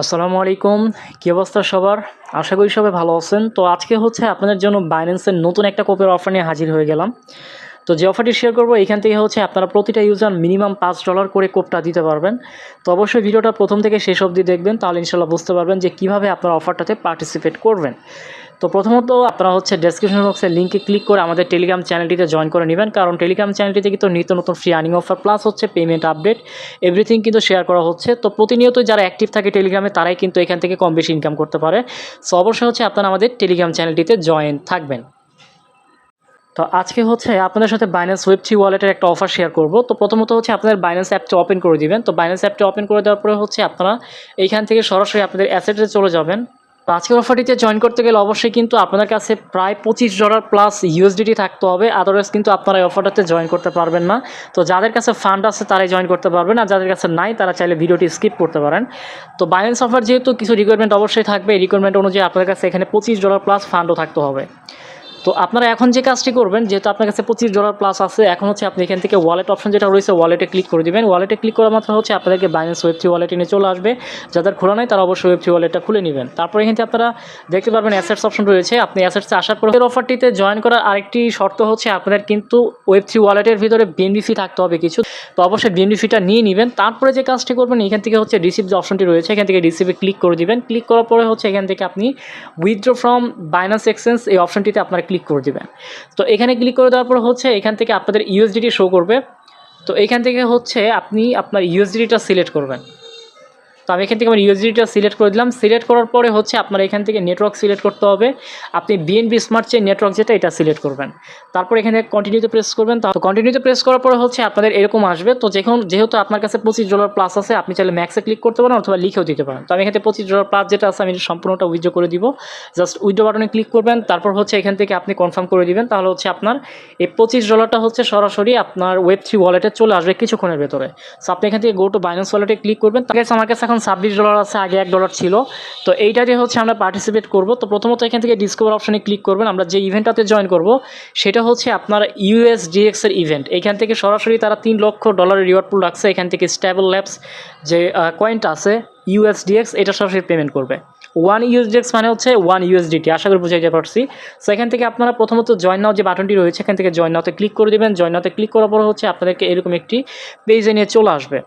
আসসালামু আলাইকুম। কী অবস্থা সবার? আশা করি সবাই ভালো আছেন। তো আজকে হচ্ছে আপনাদের জন্য বাইন্যান্সের নতুন একটা কোপের অফার নিয়ে হাজির হয়ে গেলাম। তো যে অফারটি শেয়ার করব, এখান থেকে হচ্ছে আপনারা প্রতিটা ইউজার মিনিমাম পাঁচ ডলার করে কোপটা দিতে পারবেন। তো অবশ্যই ভিডিওটা প্রথম থেকে শেষ অবধি দেখবেন, তাহলে ইনশাল্লাহ বুঝতে পারবেন যে কীভাবে আপনারা অফারটাতে পার্টিসিপেট করবেন। তো প্রথমত আপনারা হচ্ছে ডেসক্রিপশন বক্সের লিঙ্কে ক্লিক করে আমাদের টেলিগ্রাম চ্যানেলটিতে জয়েন করে নেবেন। কারণ টেলিগ্রাম চ্যানেলটিতে কিন্তু নিত্য নতুন ফ্রি আর্নিং অফার প্লাস হচ্ছে পেমেন্ট আপডেট এভরিথিং কিন্তু শেয়ার করা হচ্ছে। তো প্রতিনিয়ত যারা অ্যাক্টিভ থাকে টেলিগ্রামে তারাই কিন্তু এখান থেকে কম বেশি ইনকাম করতে পারে। সো অবশ্যই হচ্ছে আপনারা আমাদের টেলিগ্রাম চ্যানেলটিতে জয়েন থাকবেন। তো আজকে হচ্ছে আপনাদের সাথে বাইন্যান্স ওয়েব থ্রি ওয়ালেটের একটা অফার শেয়ার করব। তো প্রথমত হচ্ছে আপনাদের বাইন্যান্স অ্যাপটি ওপেন করে দিবেন। তো বাইন্যান্স অ্যাপটি ওপেন করে দেওয়ার পরে হচ্ছে আপনারা এইখান থেকে সরাসরি আপনাদের অ্যাসেটে চলে যাবেন। তো আজকের অফারটিতে জয়েন করতে গেলে অবশ্যই কিন্তু আপনার কাছে প্রায় পঁচিশ ডলার প্লাস ইউএসডিটি থাকতে হবে। আদারওয়াইজ কিন্তু আপনারা এই অফারটাতে জয়েন করতে পারবেন না। তো যাদের কাছে ফান্ড আছে তারাই জয়েন করতে পারবেন, আর যাদের কাছে নাই তারা চাইলে ভিডিওটি স্কিপ করতে পারেন। তো বাইন্যান্স অফার যেহেতু কিছু রিকোয়ারমেন্ট অবশ্যই থাকবে, এই রিকোয়ারমেন্ট অনুযায়ী আপনার কাছে এখানে পঁচিশ ডলার প্লাস ফান্ডও থাকতে হবে। তো আপনারা এখন যে কাজটি করবেন, যেহেতু আপনার কাছে পঁচিশ ডলার প্লাস আছে, এখন হচ্ছে আপনি এখান থেকে ওয়ালেট অপশন যেটা রয়েছে ওয়ালেটে ক্লিক করে দিবেন। ওয়ালেটে ক্লিক করা মাত্র হচ্ছে আপনাদেরকে বাইন্যান্স ওয়েব থ্রি ওয়ালেটে নিয়ে চলে আসবে। যাদের খোলা নাই, তারা অবশ্যই ওয়েব থ্রি ওয়ালেটটা খুলে নেবেন। তারপর এখান থেকে আপনারা দেখতে পারবেন অ্যাসেটস অপশন রয়েছে। আপনি অ্যাসেটসে আসার পর অফারটিতে জয়েন করার আরেকটি শর্ত হচ্ছে আপনাদের কিন্তু ওয়েব থ্রি ওয়ালেটের ভিতরে বিএনবি ফি থাকতে হবে কিছু। তো অবশ্যই বিএনবি ফিটা নিয়ে নেবেন। তারপরে যে কাজটি করবেন, এখান থেকে হচ্ছে রিসিভ যে অপশনটি রয়েছে, এখান থেকে রিসিভে ক্লিক করে দিবেন। ক্লিক করার পরে হচ্ছে এখান থেকে আপনি উইথড্র ফ্রম বাইন্যান্স এক্সচেঞ্জ এই অপশনটিতে আপনারা ক্লিক করে দিবেন। তো এখানে ক্লিক করে দেওয়ার পর হচ্ছে এখান থেকে আপনাদের ইউএসডিটি শো করবে। তো এখান থেকে হচ্ছে আপনি আপনার ইউএসডিটা সিলেক্ট করবেন। তো আমি এখান থেকে আমার ইউএসডিটা সিলেক্ট করে দিলাম। সিলেক্ট করার পরে হচ্ছে আপনার এখান থেকে নেটওয়ার্ক সিলেক্ট করতে হবে। আপনি বিএনবি স্মার্ট চেন নেটওয়ার্ক যেটা, এটা সিলেক্ট করবেন। তারপর এখানে কন্টিনিউতে প্রেস করবেন। তো কন্টিনিউতে প্রেস করার পরে হচ্ছে আপনাদের এরকম আসবে। তো যখন, যেহেতু আপনার কাছে পঁচিশ ডলার প্লাস আছে, আপনি চাইলে ম্যাক্সে ক্লিক করতে পারেন অথবা লিখেও দিতে পারেন। তো আমি এখানে পঁচিশ ডলার প্লাস যেটা আছে, আমি সম্পূর্ণটা উইথড্র করে দিব। জাস্ট উইথড্র বাটনে ক্লিক করবেন। তারপর হচ্ছে এখান থেকে আপনি কনফার্ম করে দিবেন। তাহলে হচ্ছে আপনার এই পঁচিশ ডলারটা হচ্ছে সরাসরি আপনার ওয়েব থ্রি ওয়ালেটে চলে আসবে কিছুক্ষণের ভেতরে। সো আপনি এখান থেকে গো টু বাইন্যান্স ওয়ালেটে ক্লিক করবেন। কাছে আমার কাছে ছাব্বিশ ডলার আছে, আগে এক ডলার ছিল। তো এইটাতে হচ্ছে আমরা পার্টিসিপেট করব। তো প্রথমত এখান থেকে ডিসকভার অপশানে ক্লিক করবেন। আমরা যে ইভেন্টটাতে জয়েন করব, সেটা হচ্ছে আপনার ইউএসডিএক্স এর ইভেন্ট এখান থেকে সরাসরি তারা তিন লক্ষ ডলারের রিওয়ার্ড পুল রাখছে। এখান থেকে স্টেবল ল্যাবস যে কয়েনটা আছে ইউএসডিএক্স এটা সরাসরি পেমেন্ট করবে। ওয়ান ইউএসডিএক্স মানে হচ্ছে ওয়ান ইউএসডিটি আশা করি বুঝাইতে পারছি। সো এখান থেকে আপনারা প্রথমত জয়েন নাও যে বাটনটি রয়েছে, এখান থেকে জয়েন নাওতে ক্লিক করে দেবেন। জয়েন নাওতে ক্লিক করার পর হচ্ছে আপনাদেরকে এরকম একটি পেজে নিয়ে চলে আসবে।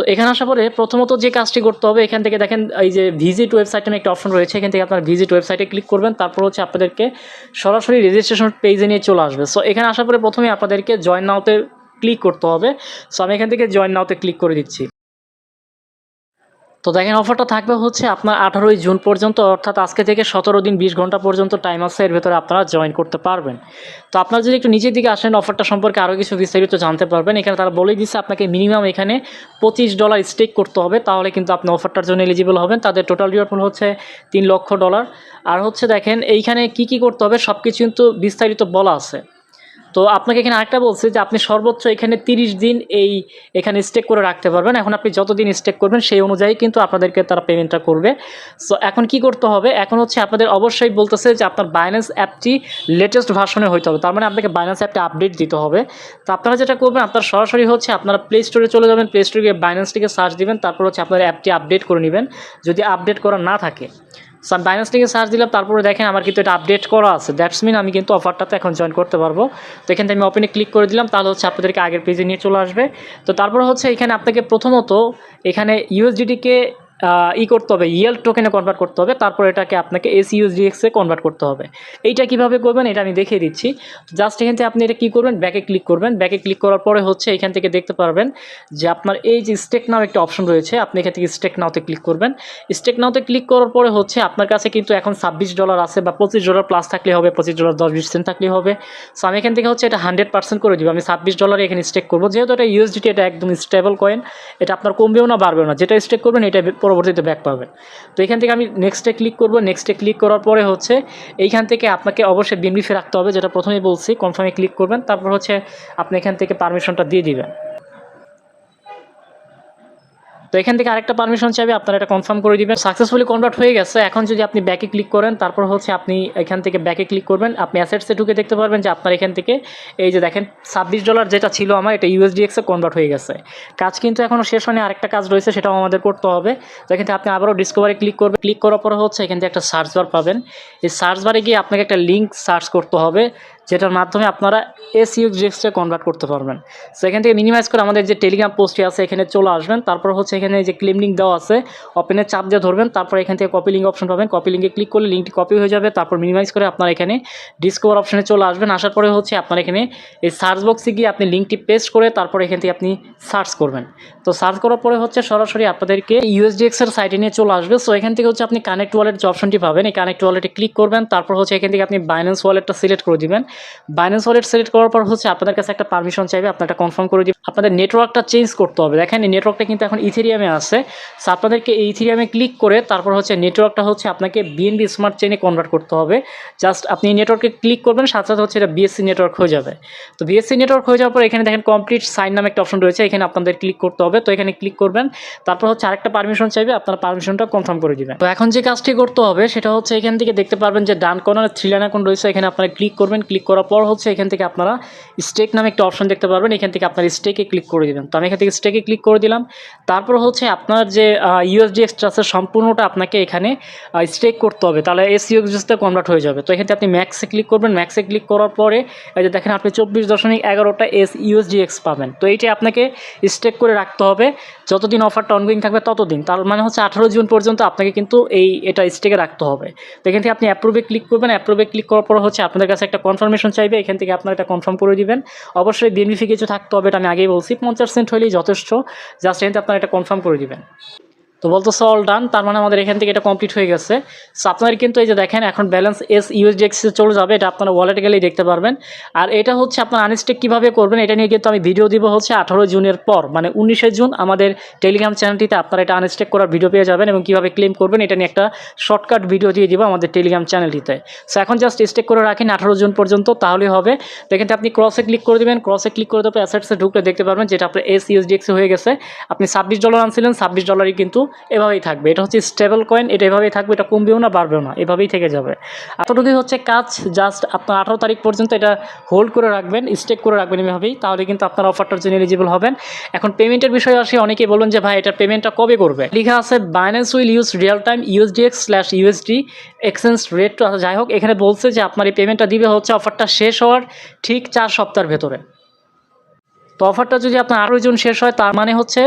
তো এখানে আসার পরে প্রথমত যে কাজটি করতে হবে, এখান থেকে দেখেন, এই যে ভিজিট ওয়েবসাইট নামে একটা অপশন রয়েছে, এখান থেকে আপনার ভিজিট ওয়েবসাইটে ক্লিক করবেন, তারপর হচ্ছে আপনাদেরকে সরাসরি রেজিস্ট্রেশন পেজে নিয়ে চলে আসবে। সো এখানে আসার পরে প্রথমে আপনাদেরকে জয়েন নাওতে ক্লিক করতে হবে। সো আমি এখান থেকে জয়েন নাওতে ক্লিক করে দিচ্ছি। তো দেখেন অফারটা থাকবে হচ্ছে আপনার আঠারোই জুন পর্যন্ত, অর্থাৎ আজকে থেকে সতেরো দিন বিশ ঘণ্টা পর্যন্ত টাইম আছে, এর ভেতরে আপনারা জয়েন করতে পারবেন। তো আপনারা যদি একটু নিচের দিকে আসেন অফারটা সম্পর্কে আরও কিছু বিস্তারিত জানতে পারবেন। এখানে তারা বলেই দিচ্ছে, আপনাকে মিনিমাম এখানে পঁচিশ ডলার স্টেক করতে হবে, তাহলে কিন্তু আপনি অফারটার জন্য এলিজিবল হবেন। তাদের টোটাল রিওয়ার্ড হচ্ছে তিন লক্ষ ডলার আর হচ্ছে দেখেন, এইখানে কি কি করতে হবে সব কিছু কিন্তু বিস্তারিত বলা আছে। তো আপনাকে এখানে আরেকটা বলছে যে আপনি সর্বোচ্চ এখানে তিরিশ দিন এই এখানে স্টেক করে রাখতে পারবেন। এখন আপনি যতদিন স্টেক করবেন সেই অনুযায়ী কিন্তু আপনাদেরকে তারা পেমেন্টটা করবে। সো এখন কি করতে হবে? এখন হচ্ছে আপনাদের অবশ্যই বলতেছে যে আপনার বাইন্যান্স অ্যাপটি লেটেস্ট ভার্সনে হইতে হবে। তার মানে আপনাকে বাইন্যান্স অ্যাপটা আপডেট দিতে হবে। তো আপনারা যেটা করবেন, আপনার সরাসরি হচ্ছে আপনারা প্লে স্টোরে চলে যাবেন। প্লে স্টোরে গিয়ে বাইন্যান্সটিকে সার্চ দিবেন। তারপর হচ্ছে আপনার অ্যাপটি আপডেট করে নেবেন। যদি আপডেট করা না থাকে। সো আমি বাইন্যান্স লিঙ্কে সার্চ দিলাম, তারপরে দেখেন আমার কিন্তু এটা আপডেট করা আছে। দ্যাটস মিন আমি কিন্তু অফারটাতে এখন জয়েন করতে পারব। তো এখানে আমি ওপেনে ক্লিক করে দিলাম, তাহলে হচ্ছে আপনাদেরকে আগের পেজে নিয়ে চলে আসবে। তো তারপরে হচ্ছে এখানে আপনাকে প্রথমত এখানে ইউএসডিটিকে ই করতে হবে ইয়েল টোকেনে কনভার্ট করতে হবে, তারপর এটাকে আপনাকে এস ইউএসডিএক্সে কনভার্ট করতে হবে। এইটা কীভাবে করবেন এটা আমি দেখিয়ে দিচ্ছি। জাস্ট এখান থেকে আপনি এটা কী করবেন? ব্যাকে ক্লিক করবেন। ব্যাকে ক্লিক করার পরে হচ্ছে এখান থেকে দেখতে পারবেন যে আপনার এই যে স্টেক নাও একটা অপশন রয়েছে, আপনি এখান থেকে স্টেক নাওতে ক্লিক করবেন। স্টেক নাওতে ক্লিক করার পরে হচ্ছে আপনার কাছে কিন্তু এখন ছাব্বিশ ডলার আছে বা পঁচিশ ডলার প্লাস থাকলে হবে, পঁচিশ ডলার দশ বিশ সেন্ট থাকলে হবে। সো আমি এখান থেকে হচ্ছে এটা হান্ড্রেড পার্সেন্ট করে দিব। আমি ছাব্বিশ ডলারে এখানে স্টেক করব। যেহেতু এটা ইউএসডিটি এটা একদম স্টেবল কয়েন এটা আপনার কমবেও না, বাড়বেও না। যেটা স্টেক করবেন, এটা পরবর্তীতে ব্যাক পাবেন। তো এখান থেকে আমি নেক্সটে ক্লিক করব। নেক্সটে ক্লিক করার পরে হচ্ছে এইখান থেকে আপনাকে অবশ্যই বিএমবি ফি রাখতে হবে, যেটা প্রথমেই বলছি। কনফার্মে ক্লিক করবেন। তারপর হচ্ছে আপনি এখান থেকে পারমিশনটা দিয়ে দিবেন। তো এখান থেকে আরেকটা পারমিশন চাইবে, আপনারা এটা কনফার্ম করে দিবেন। সাকসেসফুলি কনভার্ট হয়ে গেছে। এখন যদি আপনি ব্যাকে ক্লিক করেন, তারপর হচ্ছে আপনি এখান থেকে ব্যাকে ক্লিক করবেন। আপনি অ্যাসেটসে ঢুকে দেখতে পারবেন যে আপনার এখান থেকে এই যে দেখেন, ছাব্বিশ ডলার যেটা ছিল আমার, এটা ইউএসডিএক্সে কনভার্ট হয়ে গেছে। কাজ কিন্তু এখনও শেষ হয়নি, আরেকটা কাজ রয়েছে, সেটাও আমাদের করতে হবে। তো এখান থেকে আপনি আবারও ডিসকভারে ক্লিক করবেন ক্লিক করার পরে হচ্ছে এখান থেকে একটা সার্চ বার পাবেন। এই সার্চ বারে গিয়ে আপনাকে একটা লিঙ্ক সার্চ করতে হবে। যেটার মাধ্যমে আপনারা এস ইউএসডিএক্সে কনভার্ট করতে পারবেন। সো এখান থেকে মিনিমাইজ করে আমাদের যে টেলিগ্রাম পোস্টটি আছে, এখানে চলে আসবেন। তারপর হচ্ছে এখানে যে ক্লিম লিঙ্ক দেওয়া আছে ওপেনে চাপ দিয়ে ধরবেন। তারপর এখান থেকে কপি লিঙ্ক অপশন পাবেন। কপি লিঙ্কে ক্লিক করলে লিঙ্কটি কপি হয়ে যাবে। তারপর মিনিমাইজ করে আপনার এখানে ডিসকভার অপশনে চলে আসবেন। আসার পরে হচ্ছে আপনার এখানে এই সার্চ বক্সে গিয়ে আপনি লিঙ্কটি পেস্ট করে তারপর এখান থেকে আপনি সার্চ করবেন। তো সার্চ করার পরে হচ্ছে সরাসরি আপনাদেরকে ইউএসডিএক্স এর সাইটে নিয়ে চলে আসবে। সো এখান থেকে হচ্ছে আপনি কানেক্ট ওয়ালেট যে অপশনটি পাবেন, এই কানেক্ট ওয়ালেটে ক্লিক করবেন। তারপর হচ্ছে এখান থেকে আপনি বাইন্যান্স ওয়ালেটটা সিলেক্ট করে দিবেন। বাইন্যান্স ওয়ালেট সিলেক্ট করার পর হচ্ছে আপনাদের কাছে একটা পারমিশন চাইবে, আপনারটা কনফার্ম করে দিবেন আপনাদের নেটওয়ার্কটা চেঞ্জ করতে হবে। দেখেন, এই নেটওয়ার্কটা কিন্তু এখন ইথেরিয়ামে আছে। সো আপনাদেরকে এই ইথেরিয়ামে ক্লিক করে তারপর হচ্ছে নেটওয়ার্কটা হচ্ছে আপনাকে বিএনবি স্মার্ট চেনে কনভার্ট করতে হবে। জাস্ট আপনি নেটওয়ার্কে ক্লিক করবেন, সাথে সাথে হচ্ছে এটা বিএসসি নেটওয়ার্ক হয়ে যাবে। তো বিএসসি নেটওয়ার্ক হয়ে যাওয়ার পর এখানে দেখেন কমপ্লিট সাইন নামে একটা অপশন রয়েছে, এখানে আপনাদের ক্লিক করতে হবে। তো এখানে ক্লিক করবেন, তারপর হচ্ছে আরেকটা পারমিশন চাইবে, আপনারা পারমিশনটা কনফার্ম করে দিবেন। তো এখন যে কাজটি করতে হবে, সেটা হচ্ছে এখান থেকে দেখতে পারবেন যে ডান কর্নার থ্রি লাইন এখন রয়েছে, এখানে আপনারা ক্লিক করবেন ক্লিক করার পর হচ্ছে এখান থেকে আপনারা স্টেক নামে একটা অপশন দেখতে পারবেন। এখান থেকে আপনার স্টেকে ক্লিক করে দিবেন। তো আমি এখান থেকে স্টেকে ক্লিক করে দিলাম। তারপর হচ্ছে আপনার যে ইউএসডি এক্সট্রা আছে, সম্পূর্ণটা আপনাকে এখানে স্টেক করতে হবে। তাহলে এস ইউএসডিতে কনভার্ট হয়ে যাবে। তো এখান থেকে আপনি ম্যাক্সে ক্লিক করবেন। ম্যাক্সে ক্লিক করার পরে, এই যে দেখেন আপনি চব্বিশ দশমিক এগারোটা এস ইউএসডি এক্স পাবেন। তো এইটা আপনাকে স্টেক করে রাখতে হবে। যতদিন অফারটা অনগোয়িং থাকবে ততদিন। তার মানে হচ্ছে আঠারো জুন পর্যন্ত আপনাকে কিন্তু এই, এটা স্টেকে রাখতে হবে। তো এখান থেকে আপনি অ্যাপ্রুভে ক্লিক করবেন অ্যাপ্রুভে ক্লিক করার পর হচ্ছে আপনাদের কাছে একটা কনফার্মেশন চাইবে, এখান থেকে আপনার এটা কনফার্ম করে দিবেন। অবশ্যই বেনিফি কিছু থাকতে হবে এটা আমি আগেই বলছি, পঞ্চাশ সেন্ট হলেই যথেষ্ট। জাস্ট এখান থেকে আপনারা এটা কনফার্ম করে দিবেন। তো বলতেছে অল ডান তার মানে আমাদের এখান থেকে এটা কমপ্লিট হয়ে গেছে। সো আপনাদের কিন্তু এই যে দেখেন, এখন ব্যালেন্স এস ইউএসডিএক্সে চলে যাবে, এটা আপনারা ওয়ালেটে গেলেই দেখতে পারবেন। আর এটা হচ্ছে আপনার আনস্টেক কীভাবে করবেন, এটা নিয়ে কিন্তু আমি ভিডিও দিব হচ্ছে আঠারো জুনের পর মানে উনিশে জুন আমাদের টেলিগ্রাম চ্যানেলটিতে আপনারা এটা আনস্টেক করার ভিডিও পেয়ে যাবেন এবং কীভাবে ক্লেম করবেন, এটা নিয়ে একটা শর্টকাট ভিডিও দিয়ে দিব আমাদের টেলিগ্রাম চ্যানেলটিতে সো এখন জাস্ট স্টেক করে রাখেন আঠারো জুন পর্যন্ত তাহলেই হবে। দেখেন আপনি ক্রসে ক্লিক করে দেবেন ক্রসে ক্লিক করে দেওয়ার অ্যাসেটসে ঢুকলে দেখতে পারবেন যেটা আপনার এস ইউএসডিএক্সে হয়ে গেছে। আপনি ছাব্বিশ ডলার আনছিলেন, ছাব্বিশ ডলারই কিন্তু এভাবেই থাকবে। এটা হচ্ছে স্টেবল কয়েন এটা এভাবেই থাকবে, এটা কমবেও না, বাড়বেও না, এভাবেই থেকে যাবে। এতটুকুই হচ্ছে কাজ জাস্ট আপনার আঠারো তারিখ পর্যন্ত এটা হোল্ড করে রাখবেন স্টেক করে রাখবেন এভাবেই, তাহলে কিন্তু আপনার অফারটার জন্য এলিজিবল হবেন। এখন পেমেন্টের বিষয়ে আসে, অনেকেই বলুন যে, ভাই এটার পেমেন্টটা কবে করবে? লেখা আছে Binance will use real time USDX slash USD exchange rate যাই হোক, এখানে বলছে যে, আপনার এই পেমেন্টটা দিবে হচ্ছে অফারটা শেষ হওয়ার ঠিক চার সপ্তাহের ভেতরে। তো অফারটা যদি আপনার আঠারো জুন শেষ হয়, তার মানে হচ্ছে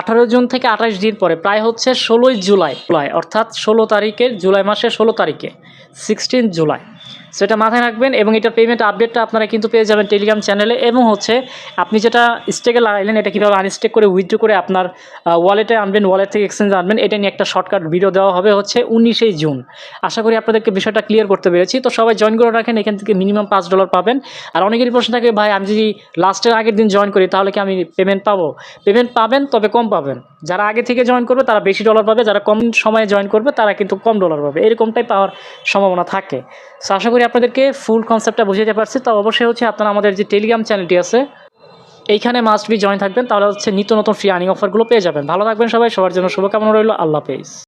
আঠারো জুন থেকে আঠাশ দিন পরে, প্রায় হচ্ছে ষোলোই জুলাই প্রায় অর্থাৎ ষোলো তারিখের জুলাই মাসের ষোলো তারিখে সিক্সটিন জুলাই। সেটা মাথায় রাখবেন এবং এটার পেমেন্ট আপডেটটা আপনারা কিন্তু পেয়ে যাবেন টেলিগ্রাম চ্যানেলে এবং হচ্ছে আপনি যেটা স্টেকে লাগাইলেন, এটা কীভাবে আনস্টেক করে উইথড্র করে আপনার ওয়ালেটে আনবেন ওয়ালেট থেকে এক্সচেঞ্জ আনবেন, এটা নিয়ে একটা শর্টকাট ভিডিও দেওয়া হবে হচ্ছে উনিশেই জুন। আশা করি আপনাদেরকে বিষয়টা ক্লিয়ার করতে পেরেছি। তো সবাই জয়েন করে রাখেন, এখান থেকে মিনিমাম পাঁচ ডলার পাবেন। আর অনেকেরই প্রশ্ন থাকে, ভাই, আমি যদি লাস্টের আগের দিন জয়েন করি, তাহলে কি আমি পেমেন্ট পাবো? পেমেন্ট পাবেন, তবে কম পাবেন। যারা আগে থেকে জয়েন করবে, তারা বেশি ডলার পাবে। যারা কম সময়ে জয়েন করবে, তারা কিন্তু কম ডলার পাবে। এরকমটাই পাওয়ার সম্ভাবনা থাকে। সো আশা করি আপনাদেরকে ফুল কনসেপ্টটা বুঝাতে পারছি। তো অবশ্যই হচ্ছে আপনারা আমাদের যে টেলিগ্রাম চ্যানেলটি আছে, এইখানে মাস্ট বি জয়েন থাকবেন। তাহলে হচ্ছে নিত্য নতুন ফ্রি আর্নিং অফারগুলো পেয়ে যাবেন। ভালো থাকবেন সবাই। সবার জন্য শুভকামনা রইল। আল্লাহ হাফেজ।